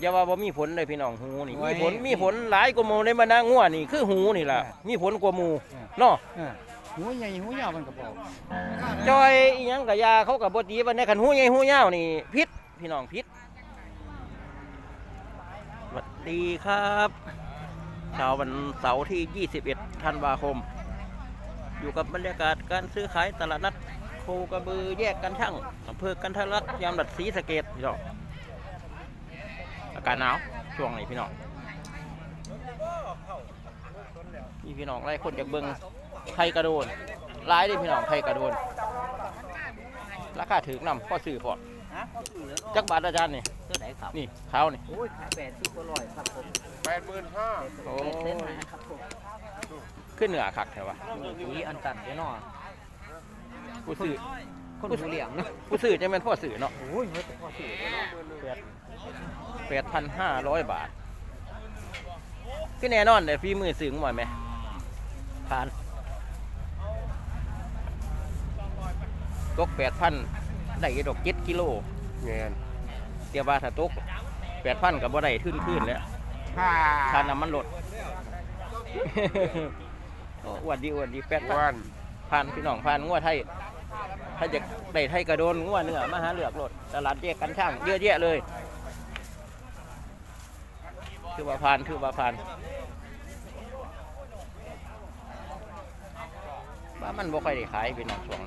อย่าว่าบ่มีผลเลยพี่น้องหูนี่โอ้มียผลมีผลหลายกว่าหมู่ในบรรดางัวนี่คือหูนี่ล่ะเออมีผลกว่าหมู่เออเนาะเออหูใหญ่หูยาวมันก็บอกจอยอีหยังกับยาเขากับบ่ตีบันไดคันหูใหญ่หูยาวนี่พิษพี่น้องพิษสวัสดีครับเช้าวันเสาร์ที่ 21 ธันวาคม อยู่กับบรรยากาศการซื้อขายตลาดนัดโคกระบือแยกกันช่างอำเภอกันทะลักยามดัดศรีสะเกดพี่น้องอากาศหนาวช่วงนี้พี่น้องมีพี่น้องไล่คนจากเบิงไทยกระโดนร้ายเดิพี่น้องไทยกระโดนราคาถือนำพ่อซื้อพอจักบาทอาจารย์นี่ตัวไหนครับนี่ขาวนี่โอ้ยขายแปดสิบกว่าร้อยครับผมแปดหมื่นห้าโอ้แปดเส้นมาครับผมขึ้นเหนือคักแถวะนี่อันตันเดี๋ยวนอนผู้ซื้อคนหูเหลี่ยงเนาะผู้ซื้อจะเป็นพ่อซื้อเนาะโอ้ยเฮ้ยพอสื่อ แปดพันห้าร้อยบาทก็แน่นอนเลยฝีมือซื้อหมดไหมผ่านตกแปดพันได้ดอกเจ็ดกิโลเงินเตียบาถ้าตกแปดพันกับบ่ได้ขึ้นขึ้นแล้วห้าค่าน้ำมันลดโอ้อวดดีอวดดีแปดพันวันผ่านพี่น้องผ่านงัวไทยถ้าจะได้ไทยกระโดนงัวเนื้อมาหาเลือกรถตลาดแยกกันช่างเยอะแยะเลย ถือว่าผ่านถือว่าผ่านว่ามันบ่ค่อยได้ขายพี่น้องช่วง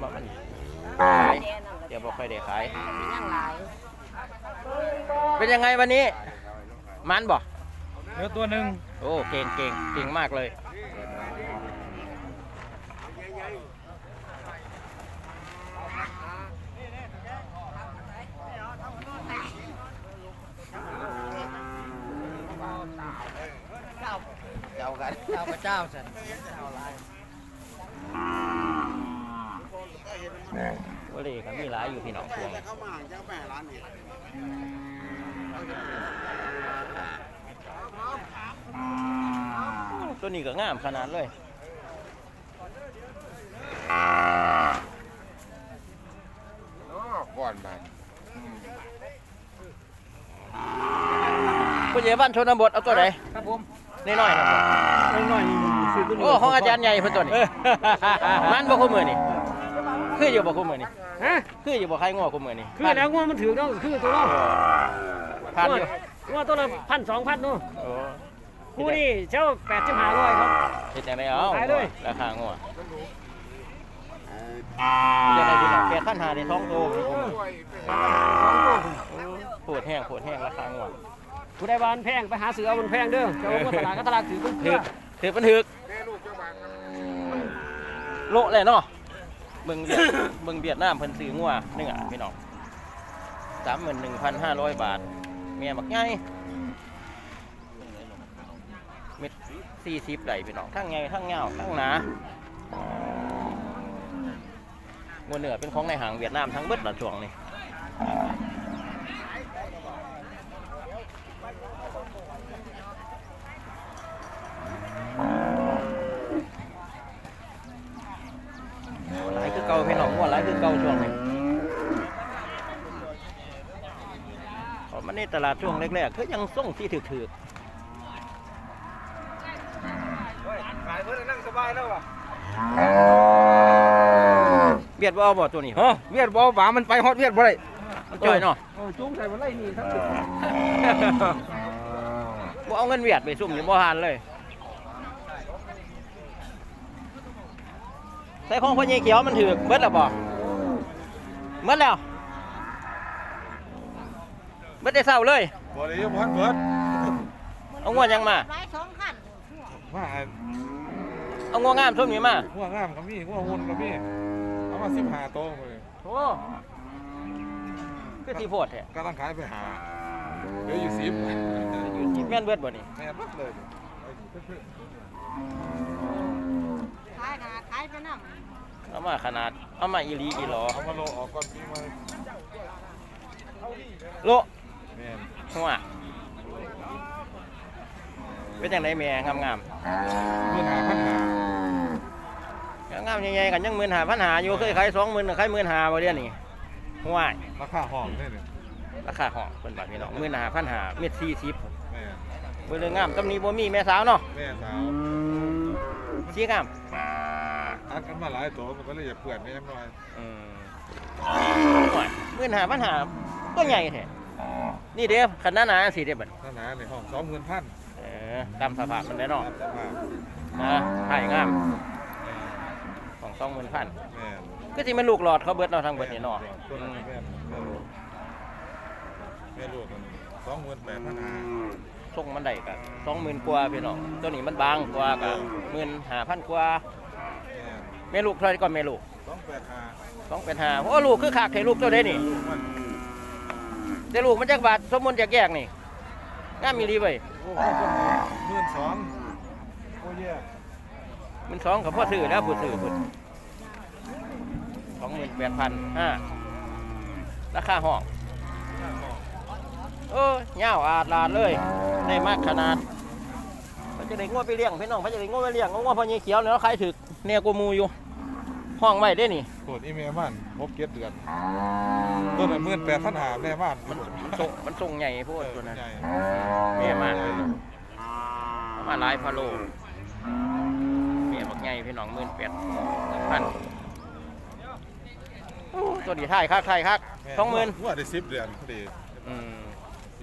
ว่ามันขายเดี๋ยวบ่ค่อยได้ขายยังหลาย เป็นยังไงวันนี้ มันบ่เหลือตัวหนึ่งโอ้เก่งเก่งเก่งมากเลย เจ้า กันเจ้าพระเจ้าสันเจ้าหลายวลีก็มีหลายอยู่พี่น้องพวงเข้ามาจะแปดล้านเนี่ยตัวนี้ก็งามขนาดเลยก่อนมาผู้ใหญ่บ้านชนบทเอาตัวไหนครับผม น้อยๆนะครับน้อยๆซื้อตัวนี้โอ้ของอาจารย์ใหญ่เพิ่นตัวนี้มันบ่คู่มือนี่คืออยู่บ่คู่มือนี่ฮะคืออยู่บ่ใครง้อคู่มือนี่คือแล้วงัวมันถือเนาะคือตัวเนาะผ่านอยู่งัวตัวละพันสองพันเนาะโอ้คู่นี่เจ้าแปดสิบห้าร้อยครับเฮ็ดจังได๋เอาขายเลยราคาง้อเดี๋ยวได้พี่น้อง8,500ได้ท้องโตพี่ผม โหดแห้งโหดแห้งราคาง้อผู้ใดบานแพงไปหาเสือมันแพงเด้อเจ้าว่าตลาดก็ตลาดถือกุ้งเกลืถึอกถึกมันถึกแม่ลูกเจ้าบางครับโละเลยเนาะเบิ่งเวียดเบิ่งเวียดนามเพิ่นซื้องัวเนื้อพี่น้องสามหมื่นหนึ่งพันห้าร้อยบาทเมียบักใหญ่เม็ดสี่สิบไหลพี่น้องทั้งใหญ่ทั้งเงาวทั้งหนางัวเนื้อเป็นของในหางเวียดนามทั้งเบิดละช่วงนี้หลายคือเก่าพี่น้องงัวหลายคือเก่าช่วงนี้เขามา ในตลาดช่วงแรกๆคือยังส่งที่ถือขายเพื่อนนั่งสบายแล้วว่ะๆเบียดบ่เอาบ่ตัวนี้ฮะเวียดบ่บามันไปฮอดเวียดบ่ได้มันจ่อยเนาะเออจุ้งใส่บ่ไล่นี่ทั้งบ่เอาเงินเวียดไปซุ่มนี่บ่หานเลยใส่ของพ่อใหญ่เขียวมันถือกเบิดแล้วบ่เบิดแล้ว เบิดได้เศร้าเลย บ่ได้ยังพันเบิดเอางวดยังมา ไว้สองขันว่าเอางวดงามซุ่มนี่มาหัวงามกับมี่หัวหุ่นกับมี่เอามาสิบห้าโต๊ะเลยโอ้คือสิโพดแท้ก็ต้องขายไปหาเหลืออยู่สิบอยู่ที่แม่นเบิดบ่นี่แม่บัดเลยขายหนาขายไปน้เอามาขนาดเอามาอีหลีอีหลอเอามาโลออกก่อนปีใหม่โลแม่น หัวเป็นจังไดแม่งามๆเมื่อหาพันหางามใหญ่ๆกันยังหมื่นหาพันหาอยู่เคยขายสองหมื่นขายหมื่นหาบ่เดือนนี่ห่วยราคาห้องได้เลยราคาห้องเพิ่นบัดพี่น้องมื้อหน้าพันหาเม็ดสี่สิบแม่เบิ่งเรื่องงามตำหนี้บ่มีแม่สาวเนาะแม่สาวสีงามอัดกันมาหลายตัวมันก็เลยอย่าเปื่อนไม่ยังน้อยอืมมื้อหน้าพันหาก็ใหญ่แท้ นี่เด้อคันหนาๆสิเด้อบัดหน้าหนาในห้องสองหมื่นพันเออตามสภาพมันได้เนาะตามสภาพนะถ่ายงามของสองหมื่นพันแม่ก็สิมันลูกหลอดเขาเบิดเนาะทางเบิดนี่เนาะตัวอืนั้นมแม่แม่ลูกแม่ลูกสองหมื่นแปดพันห้าส่งมันได้กันสองหมื่นกว่าพี่น้องตัวนี้มันบางกว่ากับหมื่นห้าพันกว่าแม่แม่ลูกเท่าไหร่ก่อนแม่ลูกสองแปดห้าสองเป็นห้าโอ้ลูกคือขากให้ลูกตัวได้นี่ลูกมัน แต่ลูกมันจักบาทสมมุติจากแยกนี่งามมีรีเว้ยโอ้โหหมื่นสองโอ้เย่มันสองกับพ่อซื้อแล้วผู้ซื้อพุ่นสองหมื่นแปดพันห้าราคาห้องโอ้ยาวอาดลาดเลยได้มากขนาดพระจะได้งวดไปเลี้ยงพี่น้องพระจะได้งวดไปเลี้ยงงวดพ่อใหญ่เขียวเนี่ยเขาขายถึกเนี่ยกูมูอยู่ ห้องไว้ได้นี่โคตรอีเมลมันพบเก็ดเดือนต้นละหมื่นแปดพันห้าแม่บ้านมันมันส่งมันส่งใหญ่โพดตัวนั้นใหญ่แม่มากมาหลายพะโลเมียบักใหญ่พี่น้องหมื่นแปดพันโอ้ตัวดีท้ายคักท้ายคักสองหมื่นว่าได้สิบเดือนพอดีอืม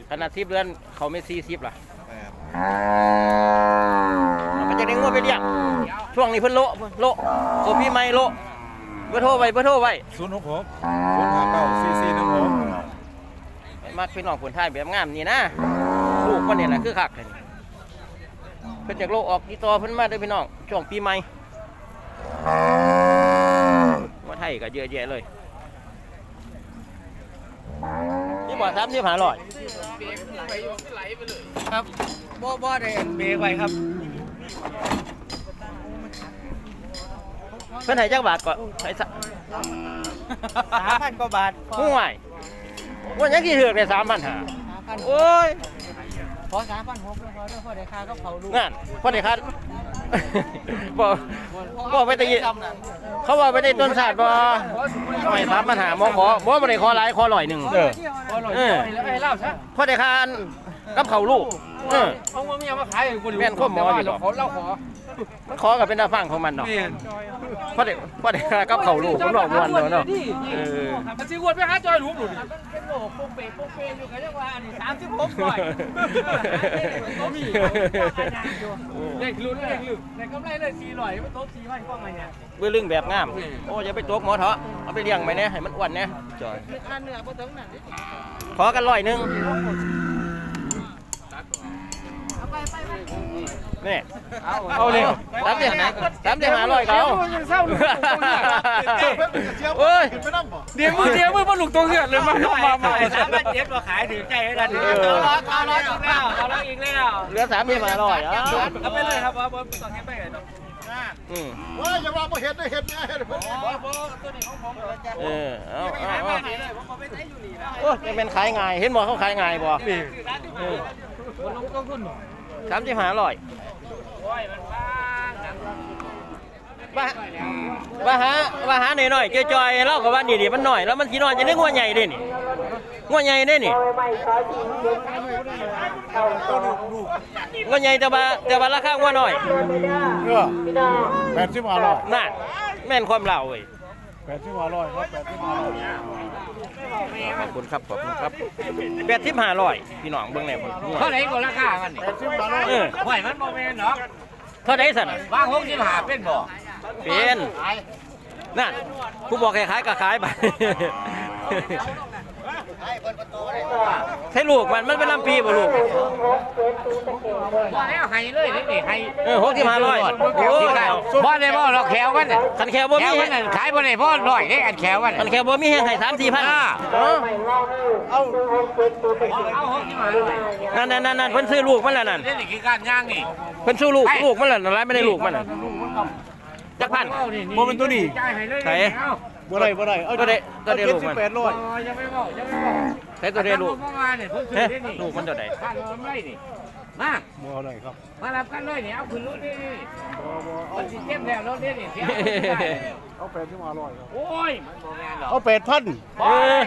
ขนาดสิบเดือนเขาไม่สี่สิบล่ะแม่มันจะได้งวดไปเลี้ยงช่วงนี้เพิ่นโละโละตัวพี่ไม่โละ เบอร์โทรไว้เบอร์โทรไว้ศูนย์หกหกศูนย์ห้าเก้าสี่สี่หนึ่งหกมักพี่น้องผลท้ายแบบงามนี่นะลูกมันเนี่ยแหละคือคักเลยเพิ่นจากโลกออกที่ต่อเพิ่นมาเด้อพี่น้องช่วงปีใหม่ว่าไทยก็เยอะแยะเลยนี่บ่สามที่หาลอยครับบ่บ่ได้เบรกไว้ครับ เพิ่นให้จักบาทก่อนให้สักสามพันกว่าบาทห่วยว่ายังที่ถือกได้สามพันหาสามพันโอ้ยขอสามพันหกแล้วพอแล้วพอได้ค่าก็เขาลูกงานพอดีครับบอกบอกไปแตะกี้เขาบอกไปแตะต้นศาสตร์บ่ไม่สามปัญหาหมอขอบ่บ่ได้ขอหลายขอร้อยหนึ่งเออเออแล้วไอ้เล่าซะพอได้คานกับเขาวลูก เออเอาเมียมาขายให้กูแม่นข้อหมออยู่ดอกเขาเล่าขอมันขอกับเป็นตาฟังของมันเนาะเมียนพอได้พอได้คากับเขาวลูกมันดอกมวนเนาะเนาะเออมันสิวนไปหาจอยหลุมหลุมเป็นโลโปเปโปเปอยู่กันจังว่าอันนี้36ร้อยบ่มีเด็กลุ้นเด็กลุ้นแต่กำไรเลย400มันตบ4,000กว่ามาเนี่ยเบื้อลึงแบบงาม โอ้อย่าไปตกหมอเถาะเอาไปเลี้ยงไปเนี่ยให้มันอ้วนเนี่ยจอยอันเหนือบ่ถึงนั่นดิขอกันร้อยหนึ่ง นี่เอาเลยสามเดือนสามเดือนหาร้อยเขายังเศร้าลูกตรงนี้โอ้ยเดี๋ยวมือเดียวมือบ่ลูกตรงเหือดเลยมามามาสามพันเจ็ดมาขายถือใจให้กันเออเอาร้อยเอาร้อยอีกแล้วเอาร้อยอีกแล้วเหลือสามเดือนหาร้อยอะเอาไปเลยครับว่าบ่ต้องให้ไปเลยอืมว่าอย่าว่าบ่เห็ดได้เห็ดไงเห็ดเออเอาเอาขายเอามานี่เลยผมบ่ไปไหนอยู่นี่นะโอ้ยจะเป็นขายง่ายเห็นบอกเขาขายง่ายบ่เออบ่ลงต้นทุน สามสิบห้าร้อยโอ้ยมันบ้างนะว่าว่าหาว่าหาหน่อยๆจอยๆเล่ากับว่านี่ดิมันหน่อยแล้วมันสีน้อยจะนึกว่าใหญ่เด้นี่ว่าใหญ่เด้นี่ว่าใหญ่แต่ว่าแต่ว่าราคาว่าน้อยเออแปดสิบห้าร้อยน่ะแม่นความเล่าเว้ยแปดสิบห้าร้อยครับแปดสิบห้าร้อย ขอบคุณครับขอบคุณครับแปดสิบห้าร้อยพี่น้องเบิ่งแหน่ผมเท่าไหร่ก็ราคามันนี่แปดสิบห้าร้อยเออห่วยมันบ่แม่นเนาะเท่าไดสั่นว่าง65เป็นบ่เป็นนั่นผู้บอกให้ขายก็ขายไป ใช่ลูกมันมันเป็นลำปีบ่ลูกบ่แล้วให้เลยนี่นี่ให้เออหกสิบห้าร้อยโอ้ยบ่ได้บ่เราแขวมันน่ะคันแค่บ่แขมีวมันน่ะขายบ่ได้พ่อร้อยเด้อันแขวมันคันแค่บ่มีแห้งให้สามสี่พันอ่าเออเอา65เลยนั่นนั่นนั่นนั่นเพิ่นซื้อลูกมันแล้วนั่นนี่คือการย่างนี่เพิ่นซื้อลูกลูกมันแล้วนั่นไรไม่ได้ลูกมันน่ะจักพันบ่เป็นตัวนี้จ่ายให้เลยไหน บ่ได้บ่ได้เอาตัวเดตัวเดลูกมันแปดร้อยยังไม่บอกยังไม่บอกใช้ตัวเดลูกเมื่อวานเนี่ยเพิ่งซื้เฮ้อยได้นี่ลูกมันตัวใดบ้านเราไม่นี่มาบ่เอาเลยครับมารับกันเลยเนี่ยเอาขึ้นรถนี่นี่มันสิเจ็บแล้วรถนี่นี่เสียเอาแปดที่มาอร่อยครับโอ้ยมันโมแมนหรอกเอาแปดพันโอ้ย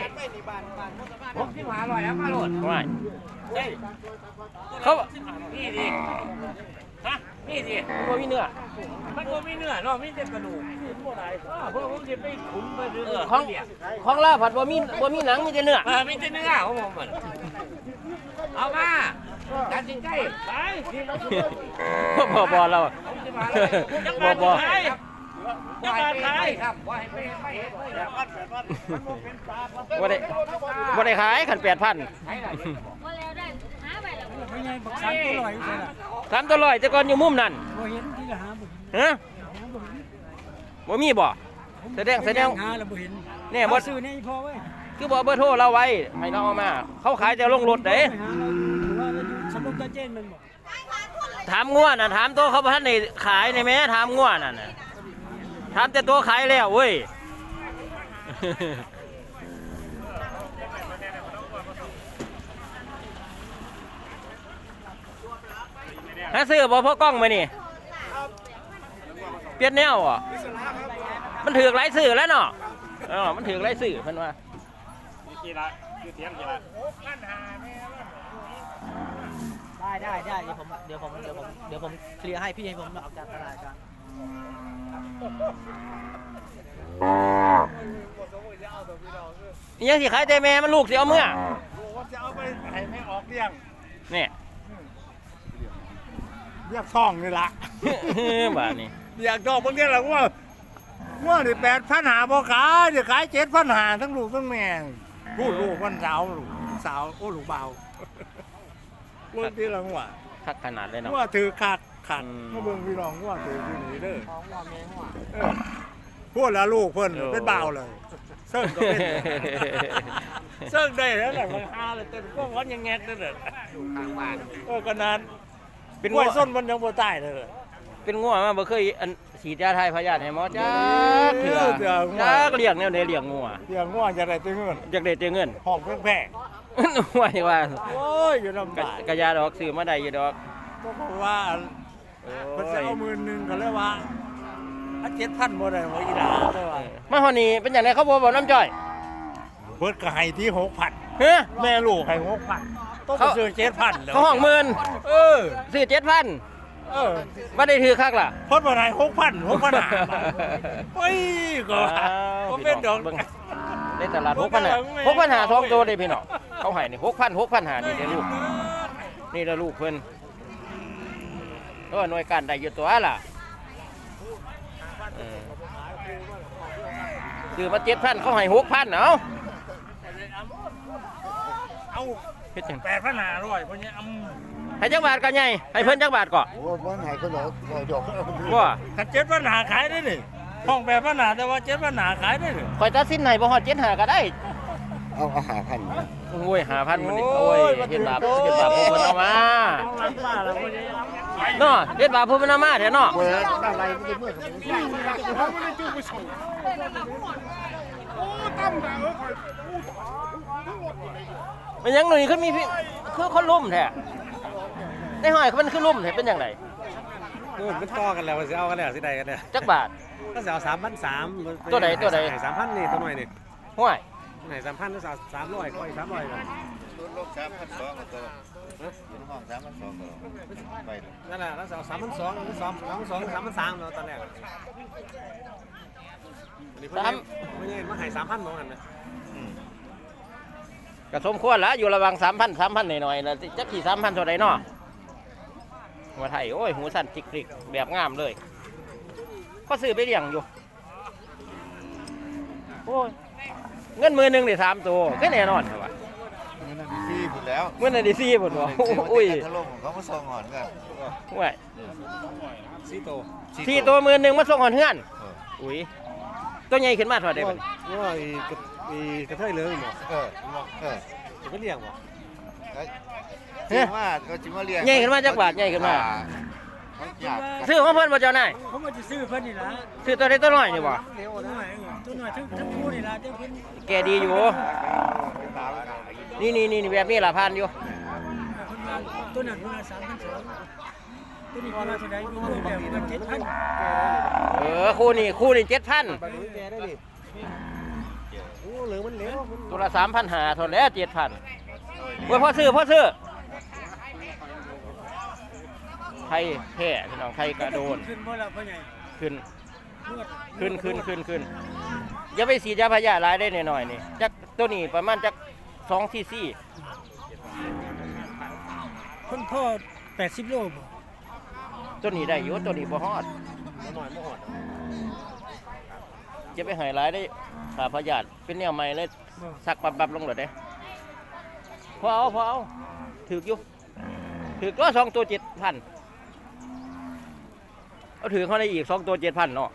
ผมที่มาอร่อยแล้วมาโหลดไม่เขานี่ดิฮะ นี่ดิบ่มีเนื้อมันก็ไม่เนื้อเนาะมีแต่กระดูกอ้าวพวกผมจะไปขุนไปเรื่อยๆของเนี่ยของลาผัดบ่มีบ่มีหนังมีแต่เนื้อเออมีแต่เนื้อของผมมันเอามาตัดสินใจไปบ่บ่เราผมจะมาเลยบ่บ่จะมาขายครับว่าให้ไปไปเห็นเลยครับบ่ได้บ่ได้ขายขัน8,000 ไม่ไงบักสันตัวลอยอยู่ใช่ล่ะสามตัวร้อยแต่ก่อนอยู่มุมนั่นบ่เห็นที่ละหาบ่เห็นฮะบ่มีบ่แสดงแสดงหาแล้วบ่เห็นแน่บ่ซื้อนี่พอเว้ยคือบ่เอาเบอร์โทรเราไว้ให้เราเอามา เขาขายแต่ลงรถเด้ไปหาหรือว่าสมุกตะเจนมันบ่ถามงัวน่ะถามตัวเขาบ่ทันได้ขายในแม่ถามงัวนั่นน่ะถามแต่ตัวขายแล้วเว้ย ฮะซื้อบ่พ่อกล้องมานี่เปลี่ยนแนวอะมันถือกหลายสื่อแล้วเนาะเออมันถือกหลายสื่อเพิ่นว่าได้ได้ได้เดี๋ยวผมเดี๋ยวผมเดี๋ยวผมเดี๋ยวผมเคลียร์ให้พี่ให้ผมออกจากตลาดกันอิหยังสิขายแต่แม่มันลูกสิเอาเมื่อจะเอาไปให้ไม่ออกเลี้ยง นี่ เรียกซ่องนี่ละบ้านี่อยากดอกบางทีเราว่าว่านี่แปดพันหาพอขายเดี๋ยวขายเจ็ดพันหาทั้งลูกทั้งแม่ลูกลูกวันสาวลูกสาวโอ้ลูกเบาบางทีเราว่าคักขนาดเลยเนาะว่าถือขาดขาดอืมเมื่อเบิ่งพี่น้องว่าถือที่นี่เด้อของว่าแม่หัวเออพูดแล้วลูกเพิ่นโอ้เป็นเบาเลยเซิร์งก็เป็นเซิร์งได้แล้วแหละมันฮาเลยเต้นพวกวันยังแงกนั่นแหละทางบ้านเออก็นาน เป็นกงัล้ววยส้นมันยังบ่ตายเลยเป็นงัวมาบ่เคยอันฉีดยาทายพยาธิให้หมอจ้าเถื่อเถื่องัวจ้าเลี้ยงแนวใดเลี้ยงงัวเสียงง่วงจะได้ตื้อเงินอยากได้แต่เงินห้องแพงว่าอย่าว่าๆโอ้ยอยู่ลำกะบากกะยาดอกซื้อมาได้อยู่ดอกก็เพราะว่าโอ้มันจะยเอาหมื่นหนึ่งก็เลยว่าอันเจ็ดพันบ่ได้ว่าอีหลาแต่ว่ามาฮอดนี่เป็นอย่างไรเขาบ่บอกน้ำจ้อยเพิ่นก็ให้ที่หกพันเฮ้ยแม่ลูกให้หกพัน ต้องไปเขาซื้อเจ็ดพันเขาห้องหมื่นเออซื้อเจ็ดพันเออบ่ได้ถือคักล่ะเพิ่นบ่ให้หกพันหกพันหาบาทโอ้ยก็อ้าวก็เป็นดอกเบิ่งในตลาดหกพันหาหกพันหาทองโตได้พี่น้องเขาให้นี่หกพันหกพันหานี่เด้อลูก นี่ละลูกเพิ่นเออหน่วยการได้อยู่ตัวล่ะเออซื้อมาเจ็ดพันเขาให้หกพันเอา เอาเฮ็ดจังแปดพันหาร้อยเพิ่นยังอำให้จักบาทก็ใหญ่ให้เพิ่นจักบาทก็โอ้บ้านไหนก็หลอกหลอกหยอกว่าคันเจ็ดพันหาขายได้นี่ห้องแปดพันหาแต่ว่าเจ็ดพันหาขายได้นี่ข่อยตัดสินให้บ่ฮอด7หาก็ได้เอาอาหารพันโอ้ย5,000มันนี่โอ้ยเฮ็ดบาปเฮ็ดบาปผู้เพิ่นเอามาป้าแล้วเพิ่นยังเนาะเฮ็ดบาปผู้เพิ่นเอามาแท้เนาะเมื่ออะไรไม่ได้เมื่อกับมึง มันยังหนุ่ยคือมีพี่คือคนลุ่มแท้ในห้อยเขามันคือลุ่มแท้เป็นจังไดมันต่อกันแล้วสิเอากันแล้วสิได้กันเนี่ยจักบาท ก็สิเอาสามพันสามตัวใดตัวใด สามพันนี่ตัวหน่อยนี่ห้วยไหนสามพันก็สามสามร้อยก็อีกสามร้อยกันรุ่นลูกสามพันสองตัวรุ่นห้องสามพันสองตัวไปนั่นแหละแล้วสิเอาสามพันสองสามสองสามพันสองสามพันสามเนาะตอนแรกอันนี้เพิ่นให้ไม่ใช่มาให้สามพันเหมือนกันนะ ก็สมควรละอยู่ระหว่าง3,000 3,000หน่อยๆแล้วจักสิ3,000เท่าใดเนาะว่าไทยโอ้ยหูสั่นจิกๆแบบงามเลยก็ซื้อไปเลี้ยงอยู่โอ้ยเงินมือหนึงได้สามตัวก็แน่นอนครับว่าเงินฟรีหมดแล้วเงินได้4พุ่นบ่อุ้ยถล่มของเขามาส่งหอนกันว้ยสี่โตสี่ตัวมือหนึงมาส่งหอนเฮือนอุ้ย ตัวใหญ่ขึ้นมาเท่าดบัดว่าอีกระอีกระเทยเหลืองนี่บ่เออเออจะไม่เลี้ยงบ่เฮ้ยว่าเขาจิมาเลี้ยงใหญ่ขึ้นมาจากบาทใหญ่ขึ้นมากซื้อของเพื่อนมาเจ้านายผมว่าจะซื้อเพื่อนนี่ละซื้อตันี้ตัวน่อยนี่บ่ตัวน่อยตัวน่อยทั้งคู่นี่ละเจ้าเพิ่นแกดีอยู่นี่นี่นี่แบบนี้ล่ะพันอยู่ตัวนั้นตัวนั้นสอง ตัวนี้มาเท่าไหร่ตัวนี้แบบมาเจ็ดพันเออคู่นี้คู่นี้เจ็ดพันบาทแกได้ดิโอ้เหลือมันเหลวตัวละสามพันหาทนแล้วเจ็ดพันเว้ยพ่อซื้อพ่อซื้อไทยแท้พี่น้องไทยกระโดนขึ้นบ่ละพ่อใหญ่ขึ้นขึ้นขึ้นขึ้นขึ้นอย่าไปสีดยาพยาหลายได้หน่อยๆนี่จักตัวนี้ประมาณจักสองซีซีคนพ่อแปดสิบโลบ่ ตัวนี้ได้อยู่ตัวนี้บ่ฮอดหน่อยบ่หอดจะไปหายหลายได้ขาพยาธิเป็นแนวใหม่เลยสักปับปับลงเลยเด้พอเอาพอเอาถืออยู่ถือก็สองตัวเจ็ดพันเอาถือเขาได้อีกสองตัวเจ็ดพันเนาะ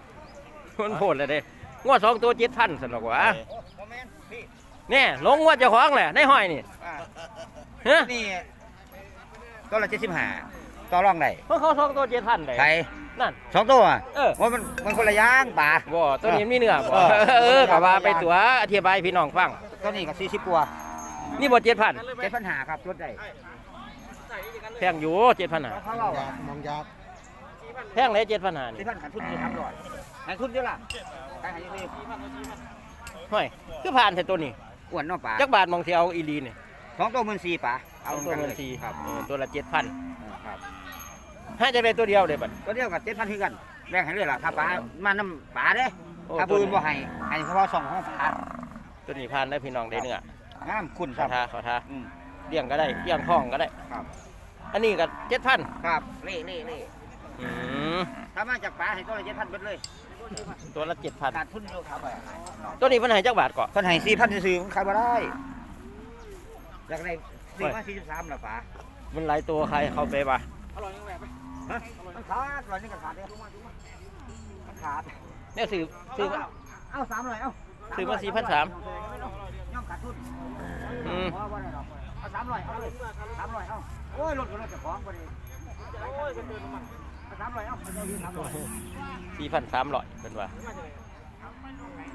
มันโผล่เลยเด้งวดสองตัวเจ็ดพันสนุกว่าเนี่ยลงงวดเจ้าของแหละในห้อยนี่ฮะนี่ตัวละเจ็ดสิบห้า ต่อรองได้เพราะเขาสองตัวเจ็ดพันเลยไทยนั่น สองตัวเออ ว่ามันมันคนละอย่างป่า บ่ตัวนี้มีเนื้อบ่เออ เออกะว่าไปตัวอธิบายพี่น้องฟัง ตัวนี้ก็สี่สิบกว่านี่บ่เจ็ดพันเจ็ดพันหาครับรถได้แพงอยู่เจ็ดพันหาเขาเล่ามองยาแพงเลยเจ็ดพันหาสี่นี่พันขาดทุนอยู่สามร้อยขาดทุนเยอะล่ะการขายยี่สิบห้อยคือผ่านแต่ตัวนี้อ้วนเนาะป่าจักบาทมองเสียเอาอีหลีนี่สองตัวหมื่นสี่ป่าเอาตัวเงินสี่ครับเออตัวละเจ็ดพันเออครับ ให้จะได้ตัวเดียวเด้บัด ตัวเดียวกับเจ็ดพันคือกันแบ่งให้เลยล่ะถ้าป่ามาน้ำป่าเด้โอ้ ถ้าตัวปืนนี้บ่ให้ให้เฉพาะสองของป่าตัวนี้ผ่านได้พี่น้องได้เนื้องามคุณคขอรับทาขอทาอืม เลี้ยงก็ได้เลี้ยงท้องก็ได้ครับ อันนี้ก็เจ็ดพันครับเล่เล่เล่อืมถ้ามาจากป่าให้ตัวละเจ็ดพันเบิดเลยตัวละเจ็ดพันขาดทุนอยู่ครับตัวนี้เพิ่นให้จักบาทก่อนเพิ่นให้สี่พันซื้อๆมันขายบ่ได้อยากได้สี่พันสี่สิบสามละป่ามันหลายตัวใครเขาไปป่ะฮะ มันขาดร้อยนี่ก็ขาดเด้อมันขาดเนี่ยซื้อซื้อมาเอาสามร้อยเอาซื้อมา4,300ย่อมขาดทุนอืมบ่บ่ได้ดอกเอาสามร้อยเอาเลยสามร้อยเอาโอ้ยรถก็รถเจะของบ่ดีเอาสามร้อยเอาเอาอยู่สามร้อยสี่พันสามร้อยเป็นว่า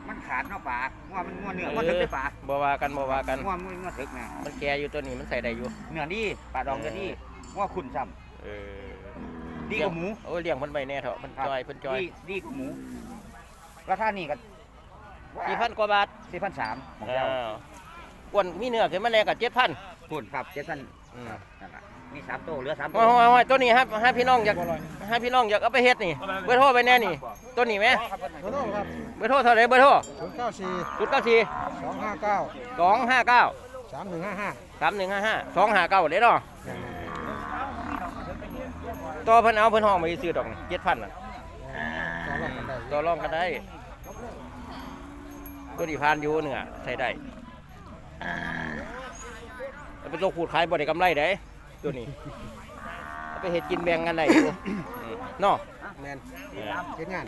มันขาดเนาะป่างัวมันงัวเนื้อมันถึกได้ป่าบ่ว่ากันบ่ว่ากันงัวมันงัวถึกนะมันแก่อยู่ตัวนี้มันใส่ได้อยู่เนื้อดีป่าดองเนื้อดีงัวขุ่นซ้เออำ ดีกว่าหมูโอ้ยเลี้ยงเพิ่นไปแน่เถอะเพิ่นจอยเพิ่นจอยดีดีกว่าหมู ราคานี่ก็สี่พันกว่าบาทสี่พันสามอ้าวอ้วนมีเนื้อขึ้นมาแน่กับเจ็ดพันขุ่นครับเจ็ดพันอืมนั่นล่ะมีสามตัวเหลือสามตัโอ้วยตัวนี้ครับให้พี่น้องอยากให้พี่น้องอยากเอาไปเฮ็ดนี่ เบอร์โทรไปแน่นี่ ตัวนี้ไหมขอโทษครับ เบอร์โทรเท่าไหร่เบอร์โทรศูนย์เก้าสี่ศูนย์เก้าสี่สองห้าเก้าสองห้าเก้าสามหนึ่งห้าห้าสามหนึ่งห้าห้าสองห้าเก้าเด้เนาะ ตัวเพิ่นเอาเพิ่นห้องมาซื้อดอกเจ็ดพันน่ะต่อรองกันได้ตัวรองกันได้ตัวนี้พานอยู่เนื้อใส่ได้เอาไปตัวขูดขายบ่ได้กำไรได้ตัวนี้เอาไปเฮ็ดกินแบ่งกันได้อยู่อืมเนาะแมนเออเฮ็ดงาน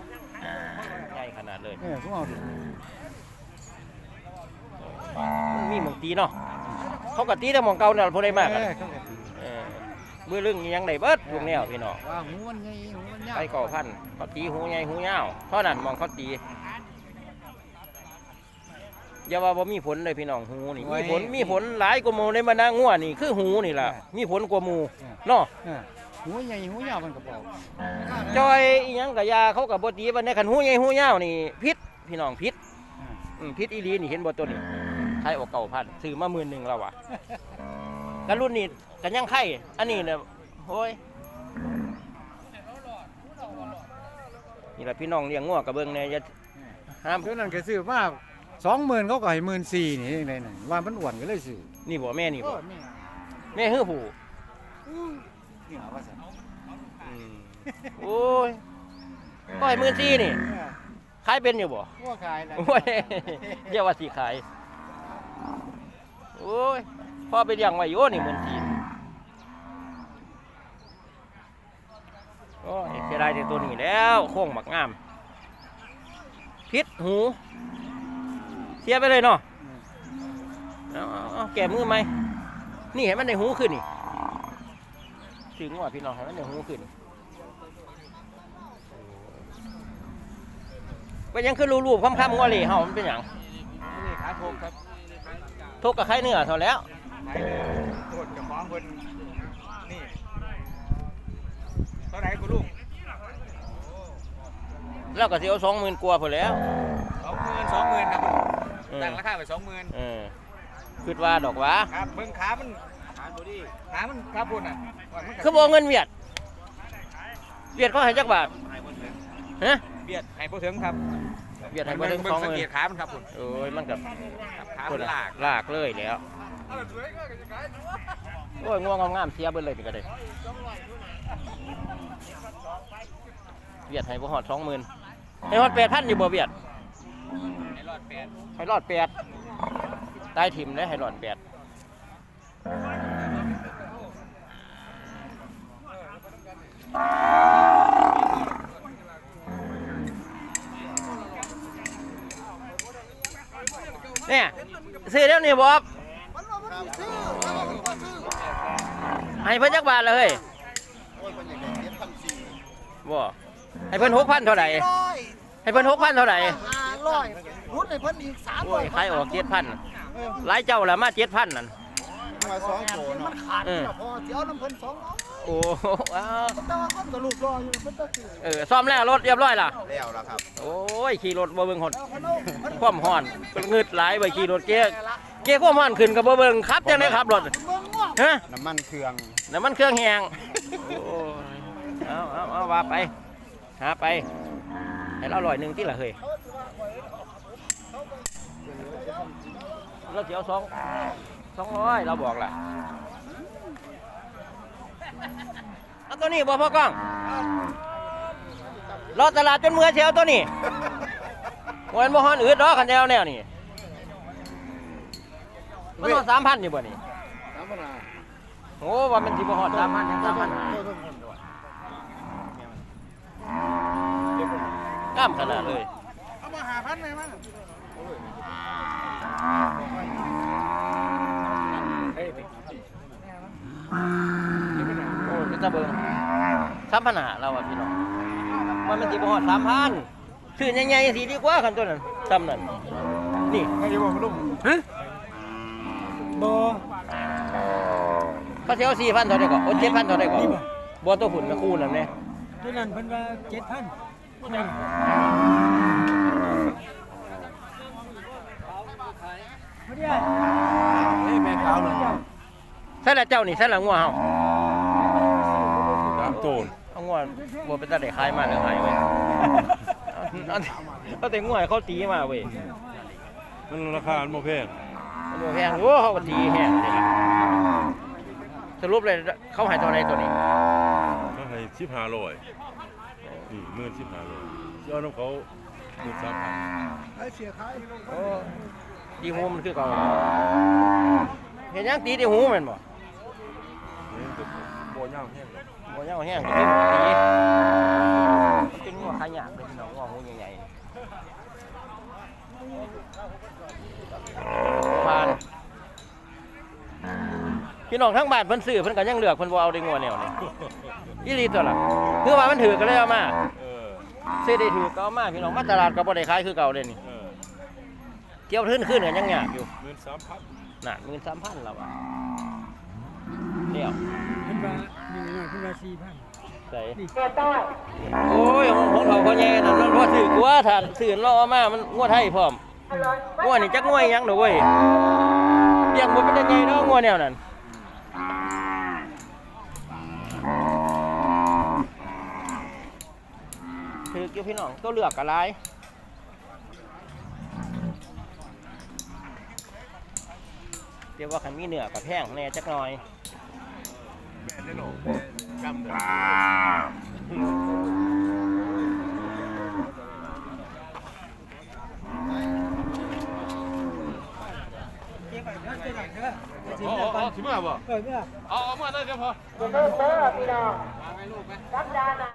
ใหญ่ขนาดเลยเออพวกเอาดิมันมีหมองตีเนาะเขาก็ตีแต่หมองเก่าเนี่ยพอได้มาก เบื่อเรื่องอิหยังได้เบิดพวกแนวพี่น้องว่าหูมันใหญ่หูมันยาวไปก่อพันเขาตีหูใหญ่หูยาวเท่านั้นมองเขาตีอย่าว่าบ่มีผลเลยพี่น้องหูนี่มีผลมีผลหลายกว่าหมูในบรรดางัวนี่คือหูนี่ล่ะมีผลกว่าหมูเนาะเออหูใหญ่หูยาวมันก็บอกจอยอีหยังกับยาเขากับบ่ตีบันในคันหูใหญ่หูยาวนี่พิษพี่น้องพิษอืมพิษอีหลีนี่เห็นบ่ตัวนี้ไทยออกเก่าพันซื้อมาหมื่นหนึ่งแล้ววะกันรุ่นนี้ กันยังไข่อันนี้เนี่ยโอ้ยนี่แหละพี่น้องเลี้ยงงัวกับเบิ่งเนี่ยอย่าห้ามเท่านั้นก็ซื้อมาสองหมื่นเขาก็ให้หมื่นสี่นี่ยังไงน่ะว่ามันอ้วนก็เลยซื้อนี่บ่แม่นี่บ่นี่แม่ฮื้อผู้นี่หาว่าซั่นอืมโอ้ยก็ให้หมื่นสี่นี่ขายเป็นอยู่บ่ว่าขายนะโอ้ยเรียกว่าสีขายโอ้ยพ่อไปเลี้ยงไว้อยู่นี่เหมือนที โอ้ยเสียดายแต่ตัวนี้แล้วโค้งบักงามพิษหู เสียไปเลยเนาะเอาเอาเอาแก่มือไหมนี่เห็นมันในหูขึ้นนี่ถึงว่าพี่น้องเห็นมันในหูขึ้นเป็นหยังคือรูปๆค่ำๆงัวเหล่เฮามันเป็นหยังนี่ขายโคกครับทุกกับไข่เนื้อเท่าแล้วโคตรกับของเพิ่นนี่ท่า ไหร่กูลูกแล้วก็สิเอาสองหมื่นกว่าพอแหล้วสองหมื่นสองหมื่นครับเออตั้งราคาไปสองหมื่นเออคิดว่าดอกหวาครับเบิ่งขามันขาตัวดีขามันขาพุ่นอะว่ามันก็คือบ่เงินเวียดเวียดเขาให้จักบาทฮะเบียดให้บ่ถึงครับเวียดให้บ่ถึงเบิ่สองสัหงมื่นเกตขามันครับพุ่นโอ้ยมันกับครับขาคมันนลากลากเลยแล้วโอ้ยง่วงงามๆเสียเบิดเลยนี่ก็ได้ เวียดให้บ่ฮอดสองหมื่นให้ฮอดแปดพันอยู่บ่เวียดให้รอดแปดให้รอดแปดตายถิ่มเลยให้รอดแปดเนี่ยซื้อเดี๋ยวนี้บอบให้เพิ่นจักบาทเลยโอ้ยเป็นอย่างนี้เจ็ดพันสี่บ่ ให้เพิ่นหกพันเท่าไหร่ให้เพิ่นหกพันเท่าไหร่ห้าร้อยรุดในเพิ่นอีกสามโอ้ยขายออกเจ็ดพันหลายเจ้าละมาเจ็ดพันนั่นมาสองโถมัเนาะนขาดเออพอเสียวน้ำเพิ่นสองร้อยโอ้ว้าวแต่ว่าคนกับลูกรออยู่เพิ่นต้องซื้อเออซ่อมแล้วรถเรียบร้อยล่ะแล้วล่ะครับ โอ้ยขี่รถบ่เบิ่งหดแล้วเขาเอาเพิ่นความฮ้อนเงืดหลายไปขี่รถเก๊กเก๊กความฮ้อนขึ้นก็บ่เบิ่งขับจังได๋ขับรถเบิ่งว่าฮะน้ำมันเครื่องน้ำมันเครื่องแห้งโอ้ยเอาเอาเอาว่าไปหาไปให้เราร้อยหนึงที่ละเฮ้ยเราสิเสียวสองสองร้อยเราบอกล่ะเอาตัวนี้บ่พ่อกล้องรอตลาดจนเมื่อเชียวตัวนี้วันบ่ฮอนอืดดอกคันแนวแนวนี่มันฮอดสามพันอยู่บ่นี่น้ำมันอะโอ้ว่ามันสิบ่ฮอดสามพันยังสามพัน กล้ามขนาดเลย เอามาหาพันไหมมั้งโอ้เป็นตาเบิงสามพันหาเราอะพี่น้องว่ามันสิบ่ฮอดสามพันซื้อใหญ่ๆสิดีกว่าคันตัวนั้นซ้ำนั่นนี่ไม่ได้บอกลุงฮะบ่เขาสิเอาสี่พันเท่าไดก่อนโอ้เจ็ดพันเท่าไดก่อนบ่ตัวหุ่นมาคู่นั่นแหละตัวนั้นเพิ่นว่าเจ็ดพัน เฮ้ยแม่ขาวเลยใช่ละเจ้านี่ใช่ละงัวเฮาสามโตนเอางัวบ่เป็นตาได้ขายมาหรือหายเว้ยเอาเอาเอาแต่งัวให้เขาตีมาเว้ยมันราคามันบ่แพงมันบ่แพงโอ้เขาก็ตีแฮงเลยล่ะสรุปเลยเขาใหายตัวใดตัวนี้ถ้าให้ สิบห้าร้อยนี่หมื่นสิบห้าร้อยสิเอาน้ำเขาหมื่นสามพันไอ้เสียขายโอ้ดีหูมันคือเก่าเห็นยังตีดีหูแม่นบ่นี่ก็บ่ย่างแห้งหรอกบ่ยังแห้งก็คือตีเป็นงัวขายากเลยพี่น้องงัวหูใหญ่ๆผ่านพี่น้องทั้งบ้านเพิ่นซื้อเพิ่นก็ยังเลือกเพิ่นบ่เอาได้งัวแนวนี้ อีหลีตัวล่ะคือว่ามันถือก็เลยเอามาเออซื้อได้ถือก็เอามาพี่น้องมาตลาดก็บ่ได้ขายคือเก่าเด้นี่เออเกี่ยวขึ้นขึ้นกันยังยากอยู่หมื่นสามพันน่ะหมื่นสามพันแล้วอะเดี๋ยวเพิ่นว่าหนึ่งเพิ่นว่าสี่พันใส่โอ้ยของของเขาเขาแย่นั่นนั่นว่าถือกว่าถ้าถือรอมามันงวดไทยพร้อมงวดนี่จักงวยหยังเด้อเว้ยเรียกบ่เป็นยังไงเนาะงวดแนวนั้น ถืออยู่พี่น้องตัวเลือกกะหลายเดี๋ยวว่าคันมีเนื้อกับแพงแหน่จักหน่อยแม่นได้หรอจำได้อ๋ออ๋อสิมาบ่เออเนี่ยเอาเอามาได้เดี๋ยวพอเด้อเด้อพี่น้องรับดานะ